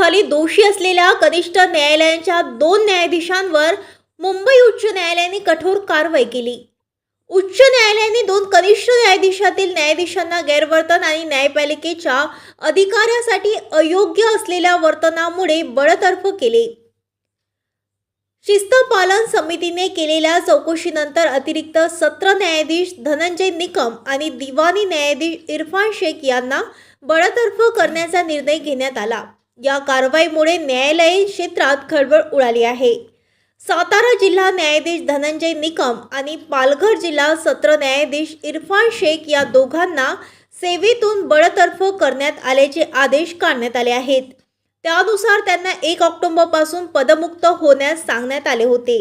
खाली दोषी असलेल्या कनिष्ठ न्यायालयाच्या दोन न्यायाधीशांवर मुंबई उच्च न्यायालयाने कठोर कारवाई केली. उच्च न्यायालयाने दोन कनिष्ठ न्यायाधीशातील न्यायाधीशांना गैरवर्तन आणि न्यायपालिकेच्या अधिकाऱ्यासाठी अयोग्य असलेल्या वर्तनामुळे बडतर्फ केले. शिस्तपालन समितीने केलेल्या चौकशीनंतर अतिरिक्त सत्र न्यायाधीश धनंजय निकम आणि दिवाणी न्यायाधीश इरफान शेख यांना बडतर्फ करण्याचा निर्णय घेण्यात आला. या कारवाईमुळे न्यायालयीन क्षेत्रात खळबळ उडाली आहे. सातारा जिल्हा न्यायाधीश धनंजय निकम आणि पालघर जिल्हा सत्र न्यायाधीश इरफान शेख या दोघांना सेवेतून बडतर्फ करण्यात आल्याचे आदेश काढण्यात आले आहेत. त्यानुसार त्यांना एक ऑक्टोबरपासून पदमुक्त होण्यास सांगण्यात आले होते.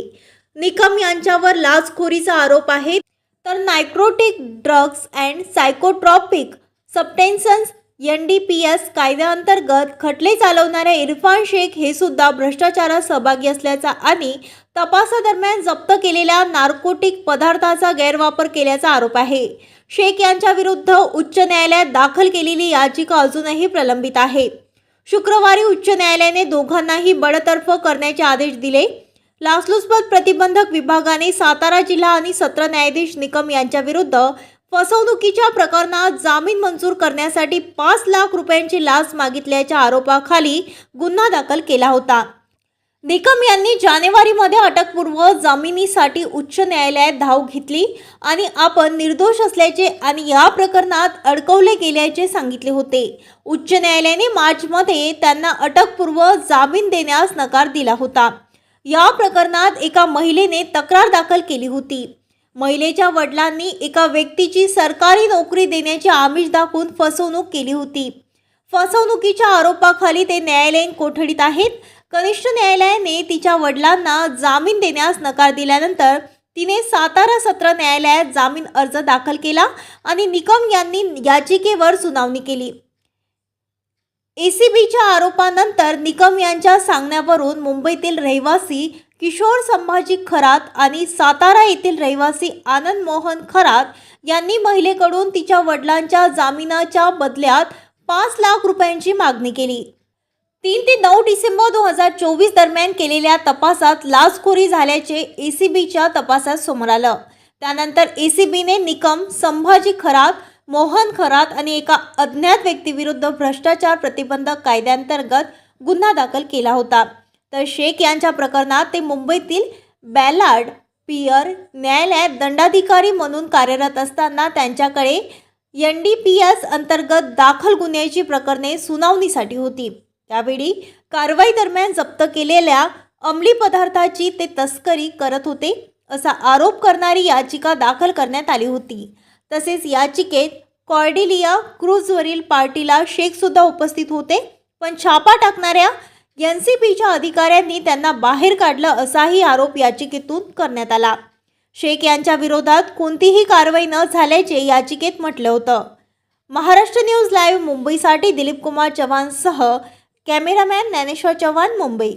निकम यांच्यावर लाचखोरीचा आरोप आहे. तर narcotic drugs and psychotropic substances N D P S कायद्याअंतर्गत खटले चालवणारे इरफान शेख हे सुद्धा भ्रष्टाचारात सहभागी असल्याचा आणि तपासादरम्यान जप्त केलेल्या नार्कोटिक पदार्थाचा गैरवापर केल्याचा आरोप आहे. शेख यांच्या विरुद्ध उच्च न्यायालयात दाखल केलेली याचिका अजूनही प्रलंबित आहे. शुक्रवारी उच्च न्यायालयाने दोघांनाही बडतर्फ करण्याचे आदेश दिले. लाचलुचपत प्रतिबंधक विभागाने सातारा जिल्हा आणि सत्र न्यायाधीश निकम यांच्याविरुद्ध फसवणुकीच्या प्रकरणात जामीन मंजूर करण्यासाठी पाच लाख रुपयांची लाच मागितल्याच्या आरोपाखाली गुन्हा दाखल केला होता. निकम यांनी जानेवारीमध्ये अटकपूर्व जामिनीसाठी उच्च न्यायालयात धाव घेतली आणि आपण निर्दोष असल्याचे आणि या प्रकरणात अडकवले गेल्याचे सांगितले होते. उच्च न्यायालयाने मार्चमध्ये त्यांना अटकपूर्व जामीन देण्यास नकार दिला होता. या प्रकरणात एका महिलेने तक्रार दाखल केली होती. महिलेच्या वडिलांनी एका व्यक्तीची सरकारी नोकरी देण्याची आमिष दाखवून फसवणूक केली होती. फसवणुकीच्या आरोपाखाली ते न्यायालयीन कोठडीत आहेत. कनिष्ठ न्यायालयाने तिच्या वडिलांना जामीन देण्यास नकार दिल्यानंतर तिने सातारा सत्र न्यायालयात जामीन अर्ज दाखल केला आणि निकम यांनी याचिकेवर सुनावणी केली. एसीबीच्या आरोपानंतर निकम यांच्या सांगण्यावरून मुंबईतील रहिवासी किशोर संभाजी खरात आणि सातारा येथील रहिवासी आनंद मोहन खरात यांनी महिलेकडून तिच्या वडिलांच्या जामिनाच्या बदल्यात पाच लाख रुपयांची मागणी केली. तीन ते नऊ डिसेंबर दोन हजार चोवीस दरम्यान केलेल्या तपासात लाचखोरी झाल्याचे ए सी बीच्या तपासात समोर आलं. त्यानंतर ए सी बीने निकम संभाजी खरात मोहन खरात आणि एका अज्ञात व्यक्तीविरुद्ध भ्रष्टाचार प्रतिबंधक कायद्यांतर्गत गुन्हा दाखल केला होता. तर शेख यांच्या प्रकरणात ते मुंबईतील बॅलार्ड पियर न्यायालयात दंडाधिकारी म्हणून कार्यरत असताना त्यांच्याकडे एन डी पी एस अंतर्गत दाखल गुन्ह्याची प्रकरणे सुनावणीसाठी होती. त्यावेळी कारवाई दरम्यान जप्त केलेल्या अंमली पदार्थाची ते तस्करी करत होते असा आरोप करणारी याचिका दाखल करण्यात आली होती. तसेच याचिकेत कॉर्डिलिया क्रूजवरील पार्टीला शेखसुद्धा उपस्थित होते. पण छापा टाकणाऱ्या एन सी पीच्या अधिकाऱ्यांनी त्यांना बाहेर काढलं असाही आरोप याचिकेतून करण्यात आला. शेख यांच्या विरोधात कोणतीही कारवाई न झाल्याचे याचिकेत म्हटलं होतं. महाराष्ट्र न्यूज लाईव्ह मुंबईसाठी दिलीप कुमार चव्हाणसह कॅमेरामॅन ज्ञानेश्वर चव्हाण मुंबई.